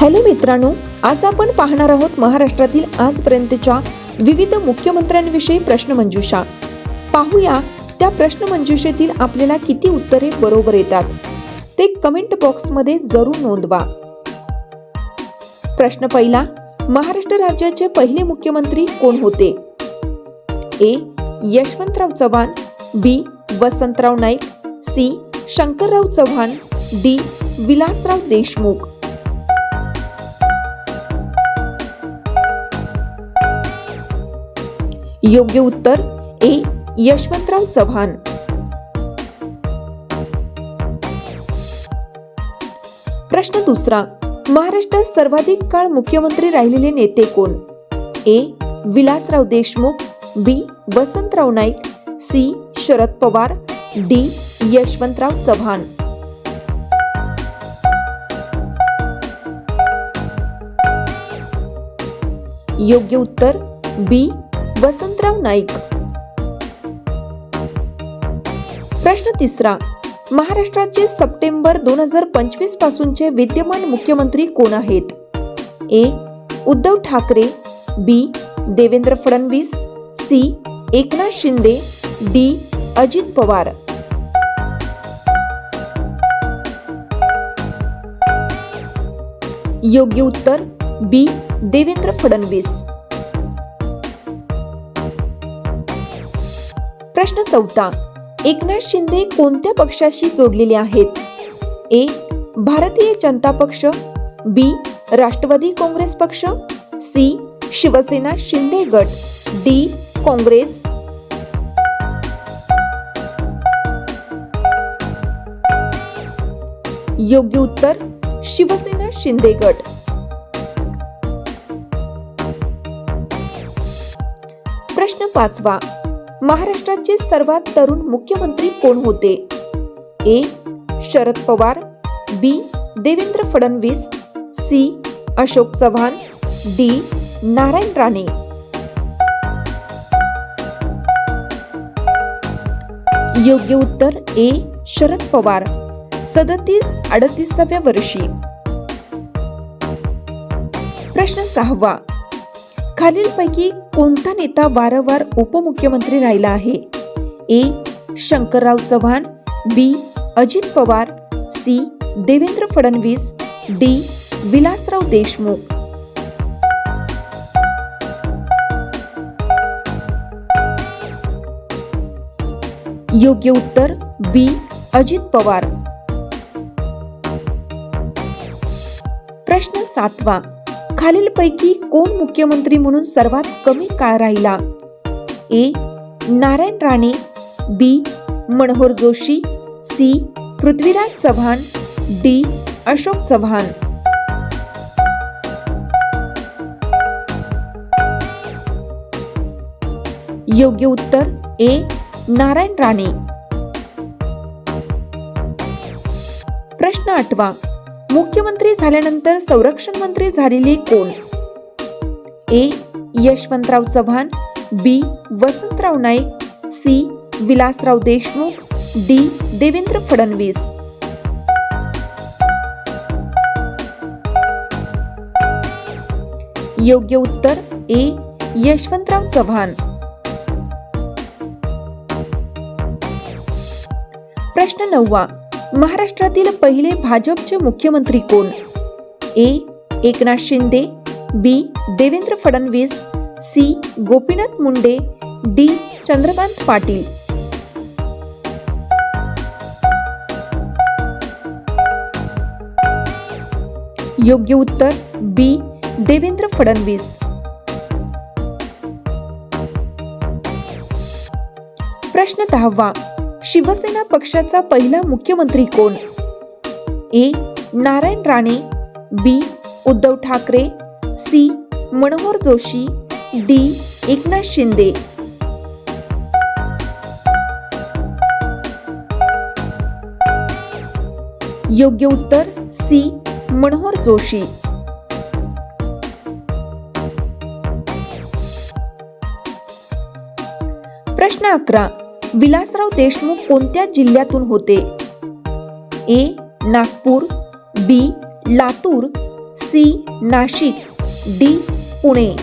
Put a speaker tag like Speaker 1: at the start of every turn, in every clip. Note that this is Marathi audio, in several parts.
Speaker 1: हॅलो मित्रांनो आज आपण पाहणार आहोत महाराष्ट्रातील आजपर्यंतच्या विविध मुख्यमंत्र्यांविषयी प्रश्नमंजुषा पाहूया त्या प्रश्नमंजुषेतील आपल्याला किती उत्तरे बरोबर येतात. ते कमेंट बॉक्समध्ये जरूर नोंदवा. प्रश्न पहिला महाराष्ट्र राज्याचे पहिले मुख्यमंत्री कोण होते? A Yashwantrao Chavan B Vasantrao Naik C Shankarrao Chavan D Vilasrao Deshmukh. योग्य उत्तर ए यशवंतराव चव्हाण. प्रश्न दुसरा महाराष्ट्रात सर्वाधिक काळ मुख्यमंत्री राहिलेले नेते कोण? A Vilasrao Deshmukh B Vasantrao Naik C Sharad Pawar D Yashwantrao Chavan. योग्य उत्तर बी वसंतराव नाईक. प्रश्न तिसरा. महाराष्ट्राचे सप्टेंबर दोन हजार पंचवीस पासूनचे विद्यमान मुख्यमंत्री कोण आहेत? A. Uddhav Thackeray B. Devendra Fadnavis C. Eknath Shinde D. Ajit Pawar. योग्य उत्तर बी. देवेंद्र फडणवीस. प्रश्न चौथा. एकनाथ शिंदे कोणत्या पक्षाशी जोडलेले आहेत? ए. भारतीय जनता पक्ष. बी. राष्ट्रवादी काँग्रेस पक्ष. सी. शिवसेना शिंदे गट. डी. काँग्रेस. योग्य उत्तर शिवसेना शिंदे गट. प्रश्न पाचवा. महाराष्ट्राचे सर्वात तरुण मुख्यमंत्री कोण होते? A. Sharad Pawar B. Devendra Fadnavis C. Ashok Chavan D. Narayan Rane. योग्य उत्तर ए. शरद पवार. सदतीस अडतीसाव्या वर्षी. प्रश्न सहावा. खालीलपैकी कोणता नेता वारंवार उपमुख्यमंत्री राहिला आहे? A. Shankarrao Chavan B. Ajit Pawar C. Devendra Fadnavis D. Vilasrao Deshmukh. योग्य उत्तर बी. अजित पवार. प्रश्न सातवा. खालीलपैकी कोण मुख्यमंत्री म्हणून सर्वात कमी काळ राहिला? A. Narayan Rane B. Manohar Joshi C. Prithviraj Chavan D. Ashok Chavan. योग्य उत्तर ए. नारायण राणे. प्रश्न आठवा. मुख्यमंत्री झाल्यानंतर संरक्षण मंत्री झालेले कोण? A. Yashwantrao Chavan B. Vasantrao Naik C. Vilasrao Deshmukh D. Devendra Fadnavis. योग्य उत्तर ए. यशवंतराव चव्हाण. प्रश्न नववा. महाराष्ट्रातील पहिले भाजपचे मुख्यमंत्री कोण? A. Eknath Shinde B. Devendra Fadnavis C. Gopinath Munde D. Chandrakant Patil. योग्य उत्तर बी. देवेंद्र फडणवीस. प्रश्न दहावा. शिवसेना पक्षाचा पहिला मुख्यमंत्री कोण? A. Narayan Rane B. Uddhav Thackeray C. Manohar Joshi D. Eknath Shinde. योग्य उत्तर सी. मनोहर जोशी. प्रश्न अकरा. विलासराव देशमुख कोणत्या जिल्ह्यातून होते? A Nagpur B Latur C Nashik D Pune.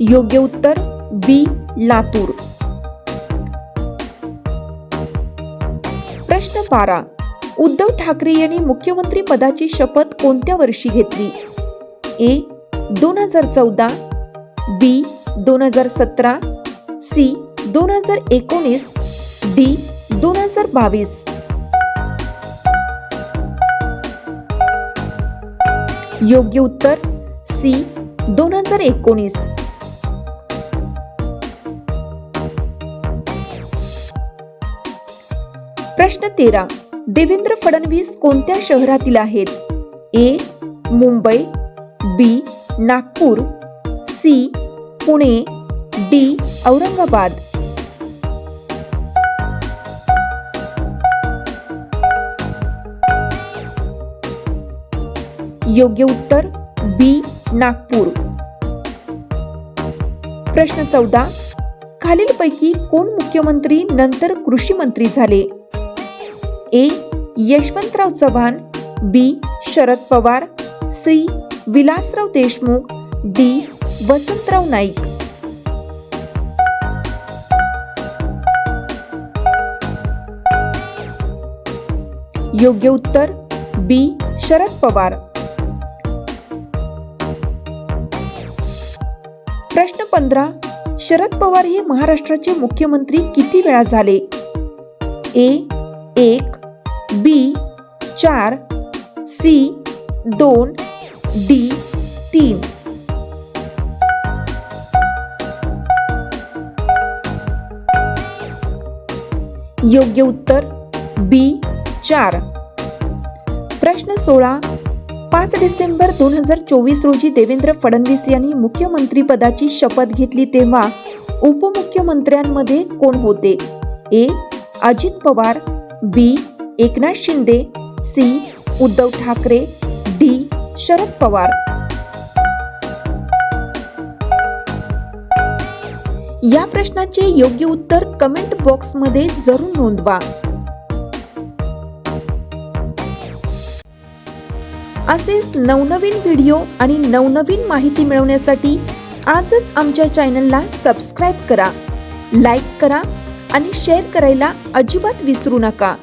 Speaker 1: योग्य उत्तर बी लातूर. प्रश्न बारा. उद्धव ठाकरे यांनी मुख्यमंत्री पदाची शपथ कोणत्या वर्षी घेतली? ए दोन हजार चौदा बी दोन हजार सतरा सी दोन हजार एकोणीस डी दोन हजार बावीस. योग्य उत्तर सी दोन हजार एकोणीस. प्रश्न तेरा देवेंद्र फडणवीस कोणत्या शहरातील आहेत? A Mumbai B Nagpur C Pune D Aurangabad. योग्य उत्तर बी नागपूर. प्रश्न चौदा खालीलपैकी कोण मुख्यमंत्री नंतर कृषी मंत्री झाले? A Yashwantrao Chavan B Sharad Pawar C Vilasrao Deshmukh D. Vasantrao Naik. योग्य उत्तर बी. शरद पवार. प्रश्न पंधरा शरद पवार हे महाराष्ट्राचे मुख्यमंत्री किती वेळा झाले? ए एक बी चार सी दोन डी तीन. योग्य उत्तर बी चार. प्रश्न सोळा. पाच डिसेंबर दोन हजार चोवीस रोजी देवेंद्र फडणवीस यांनी मुख्यमंत्रीपदाची शपथ घेतली तेव्हा उपमुख्यमंत्र्यांमध्ये कोण होते? A. Ajit Pawar B. Eknath Shinde C. Uddhav Thackeray Sharad Pawar. या प्रश्नाचे योग्य उत्तर कमेंट बॉक्समध्ये जरूर नोंदवा. असेच नवनवीन व्हिडिओ आणि नवनवीन माहिती मिळवण्यासाठी आजच आमच्या चॅनलला सबस्क्राईब करा लाईक करा आणि शेअर करायला अजिबात विसरू नका.